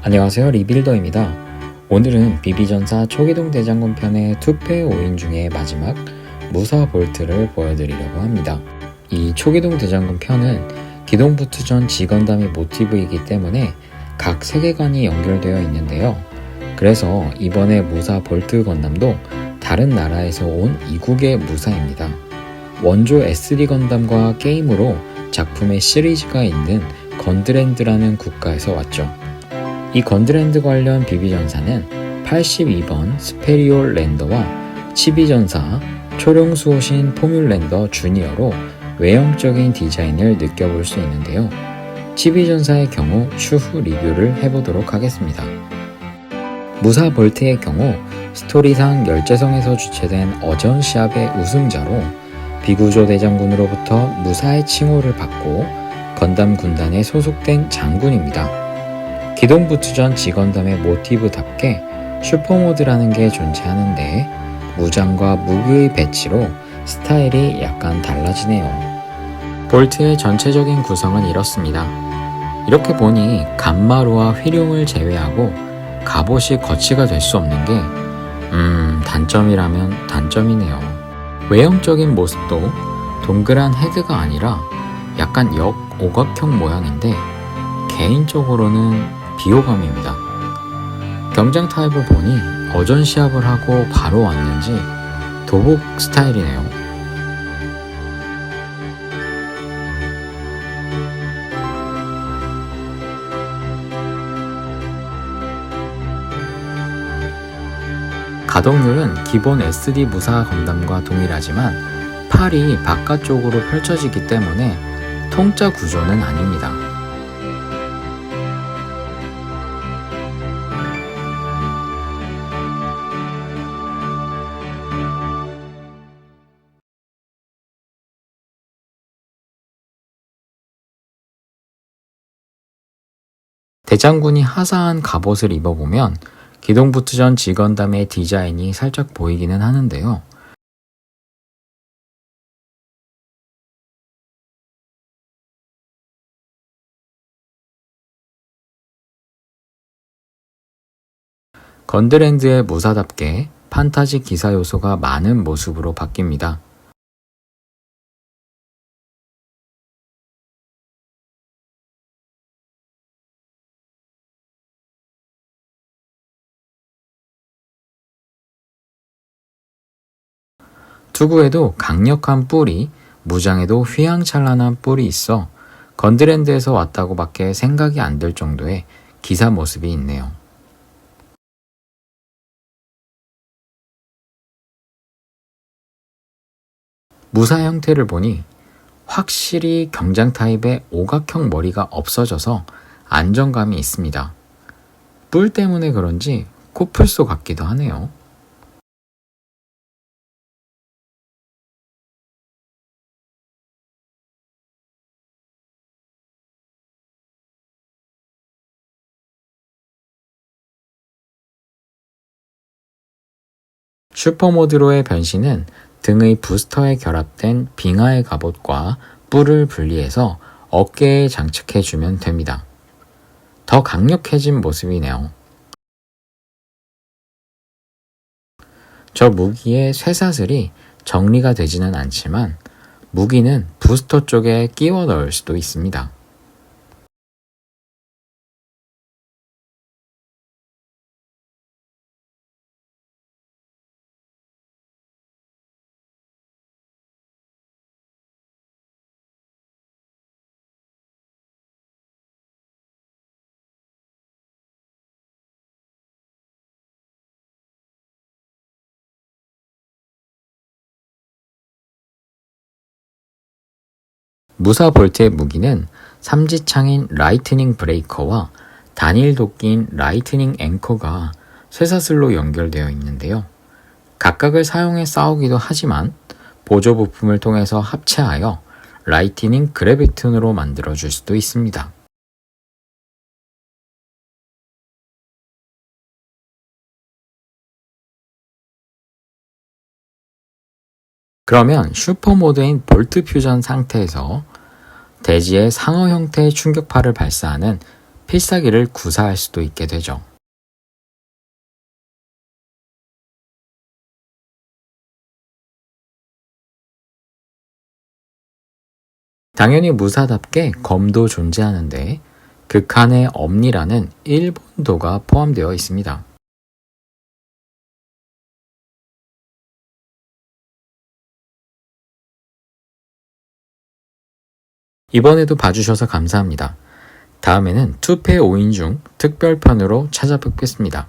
안녕하세요 리빌더입니다. 오늘은 비비전사 초기동 대장군 편의 투페 5인 중에 마지막 무사 볼트를 보여드리려고 합니다. 이 초기동 대장군 편은 기동부트 전 지건담이 모티브이기 때문에 각 세계관이 연결되어 있는데요. 그래서 이번에 무사 볼트 건담도 다른 나라에서 온 이국의 무사입니다. 원조 SD 건담과 게임으로 작품의 시리즈가 있는 건드랜드라는 국가에서 왔죠. 이 건드랜드 관련 비비전사는 82번 스페리올 랜더와 치비전사 초령수호신 포뮬랜더 주니어로 외형적인 디자인을 느껴볼 수 있는데요. 치비전사의 경우 추후 리뷰를 해보도록 하겠습니다. 무사 볼트의 경우 스토리상 열재성에서 주최된 어전 시합의 우승자로 비구조 대장군으로부터 무사의 칭호를 받고 건담 군단에 소속된 장군입니다. 기동부투전 지건담의 모티브답게 슈퍼모드라는 게 존재하는데 무장과 무기의 배치로 스타일이 약간 달라지네요. 볼트의 전체적인 구성은 이렇습니다. 이렇게 보니 간마루와 휘룡을 제외하고 갑옷이 거치가 될 수 없는 게, 음, 단점이라면 단점이네요. 외형적인 모습도 동그란 헤드가 아니라 약간 역 오각형 모양인데, 개인적으로는 비호감입니다. 경장 타입을 보니 어전 시합을 하고 바로 왔는지 도복 스타일이네요. 가동률은 기본 SD 무사 건담과 동일하지만 팔이 바깥쪽으로 펼쳐지기 때문에 통짜 구조는 아닙니다. 대장군이 하사한 갑옷을 입어보면 기동부트전 지건담의 디자인이 살짝 보이기는 하는데요. 건드랜드의 무사답게 판타지 기사 요소가 많은 모습으로 바뀝니다. 투구에도 강력한 뿔이, 무장에도 휘황찬란한 뿔이 있어 건드랜드에서 왔다고 밖에 생각이 안들 정도의 기사 모습이 있네요. 무사 형태를 보니 확실히 경장 타입의 오각형 머리가 없어져서 안정감이 있습니다. 뿔 때문에 그런지 코뿔소 같기도 하네요. 슈퍼모드로의 변신은 등의 부스터에 결합된 빙하의 갑옷과 뿔을 분리해서 어깨에 장착해주면 됩니다. 더 강력해진 모습이네요. 저 무기의 쇠사슬이 정리가 되지는 않지만 무기는 부스터 쪽에 끼워 넣을 수도 있습니다. 무사 볼트의 무기는 삼지창인 라이트닝 브레이커와 단일 도끼인 라이트닝 앵커가 쇠사슬로 연결되어 있는데요. 각각을 사용해 싸우기도 하지만 보조 부품을 통해서 합체하여 라이트닝 그래비튼으로 만들어 줄 수도 있습니다. 그러면 슈퍼 모드인 볼트 퓨전 상태에서 대지의 상어 형태의 충격파를 발사하는 필사기를 구사할 수도 있게 되죠. 당연히 무사답게 검도 존재하는데 극한의 엄니라는 일본도가 포함되어 있습니다. 이번에도 봐주셔서 감사합니다. 다음에는 투페 5인 중 특별편으로 찾아뵙겠습니다.